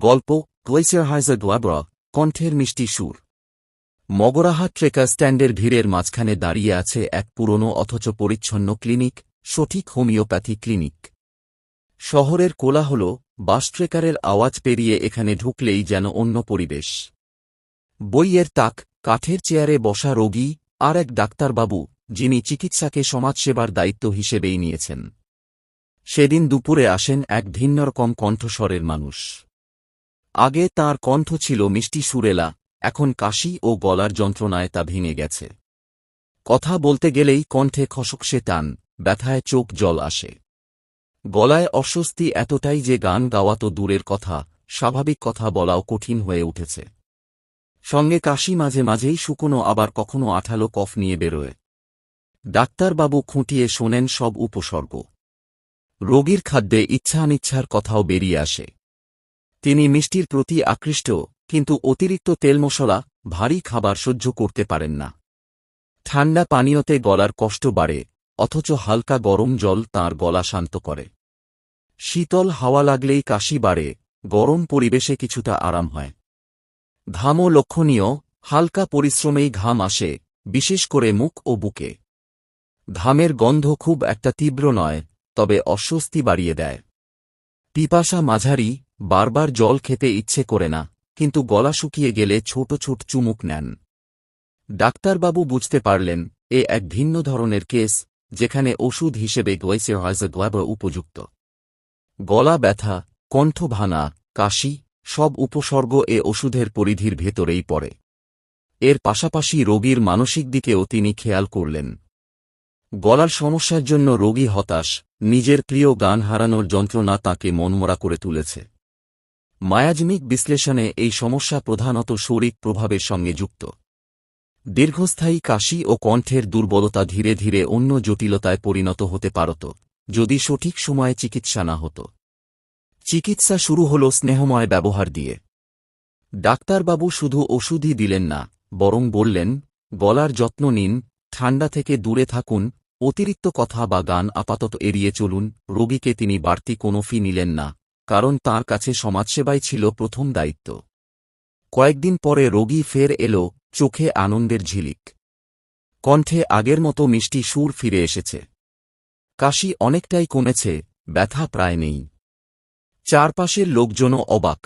গল্প গ্লেসিয়ারহাইজার গ্লাবরা কণ্ঠের মিষ্টি সুর। মগরাহা ট্রেকার স্ট্যান্ডের ভিড়ের মাঝখানে দাঁড়িয়ে আছে এক পুরনো অথচ পরিচ্ছন্ন ক্লিনিক, সঠিক হোমিওপ্যাথি ক্লিনিক। শহরের কোলাহল, বাস ট্রেকারের আওয়াজ পেরিয়ে এখানে ঢুকলেই যেন অন্য পরিবেশ। বইয়ের তাক, কাঠের চেয়ারে বসা রোগী, আর এক ডাক্তারবাবু, যিনি চিকিৎসাকে সমাজসেবার দায়িত্ব হিসেবেই নিয়েছেন। সেদিন দুপুরে আসেন এক ভিন্নরকম কণ্ঠস্বরের মানুষ। আগে তার কণ্ঠ ছিল মিষ্টি সুরেলা, এখন কাশি ও গলার যন্ত্রণায় তা ভেঙে গেছে। কথা বলতে গেলেই কণ্ঠে খসকসে টান, ব্যথায় চোখ জল আসে। গলায় অস্বস্তি এতটাই যে গান গাওয়া তো দূরের কথা, স্বাভাবিক কথা বলাও কঠিন হয়ে উঠেছে। সঙ্গে কাশি মাঝে মাঝেই শুকনো আবার কখনো আঠালো কফ নিয়ে বেরোয়। ডাক্তারবাবু খুঁটিয়ে শোনেন সব উপসর্গ। রোগীর খাদ্যে ইচ্ছা ইচ্ছানিচ্ছার কথাও বেরিয়ে আসে। তিনি মিষ্টির প্রতি আকৃষ্ট, কিন্তু অতিরিক্ত তেল মশলা ভারী খাবার সহ্য করতে পারেন না। ঠান্ডা পানীয়তে গলার কষ্ট বাড়ে, অথচ হালকা গরম জল তার গলা শান্ত করে। শীতল হাওয়া লাগলেই কাশি বাড়ে, গরম পরিবেশে কিছুটা আরাম হয়। ঘামও লক্ষণীয়, হালকা পরিশ্রমেই ঘাম আসে, বিশেষ করে মুখ ও বুকে। ঘামের গন্ধ খুব একটা তীব্র নয়, তবে অস্বস্তি বাড়িয়ে দেয়। পিপাসা মাঝারি, বারবার জল খেতে ইচ্ছে করে না, কিন্তু গলা শুকিয়ে গেলে ছোট ছোট চুমুক নেন। ডাক্তারবাবু বুঝতে পারলেন, এ এক ভিন্ন ধরনের কেস, যেখানে ওষুধ হিসেবে গ্লাইসেরহাইজার উপযুক্ত। গলা ব্যথা কণ্ঠ ভানা কাশি, সব উপসর্গ এ ওষুধের পরিধির ভেতরেই পড়ে। এর পাশাপাশি রোগীর মানসিক দিকেও তিনি খেয়াল করলেন। গলার সমস্যার জন্য রোগী হতাশ, নিজের প্রিয় গান হারানোর যন্ত্রণা তাকে মনমরা করে তুলেছে। মায়াজমিক বিশ্লেষণে এই সমস্যা প্রধানত শরিক প্রভাবের সঙ্গে যুক্ত। দীর্ঘস্থায়ী কাশি ও কণ্ঠের দুর্বলতা ধীরে ধীরে অন্য জটিলতায় পরিণত হতে পারত, যদি সঠিক সময়ে চিকিৎসা না হতো। চিকিৎসা শুরু হল স্নেহময় ব্যবহার দিয়ে। ডাক্তারবাবু শুধু ওষুধই দিলেন না, বরং বললেন, গলার যত্ন নিন, ঠান্ডা থেকে দূরে থাকুন অতিরিক্ত কথা বা গান আপাতত এড়িয়ে চলুন, রোগীকে তিনি বাড়তি কোনো ফি নিলেন না, কারণ তার কাছে সমাজসেবাই ছিল প্রথম দায়িত্ব। কয়েকদিন পরে রোগী ফের এল, চোখে আনন্দের ঝিলিক। কণ্ঠে আগের মতো মিষ্টি সুর ফিরে এসেছে। কাশি অনেকটাই কমেছে, ব্যথা প্রায় নেই। চারপাশের লোকজনও অবাক।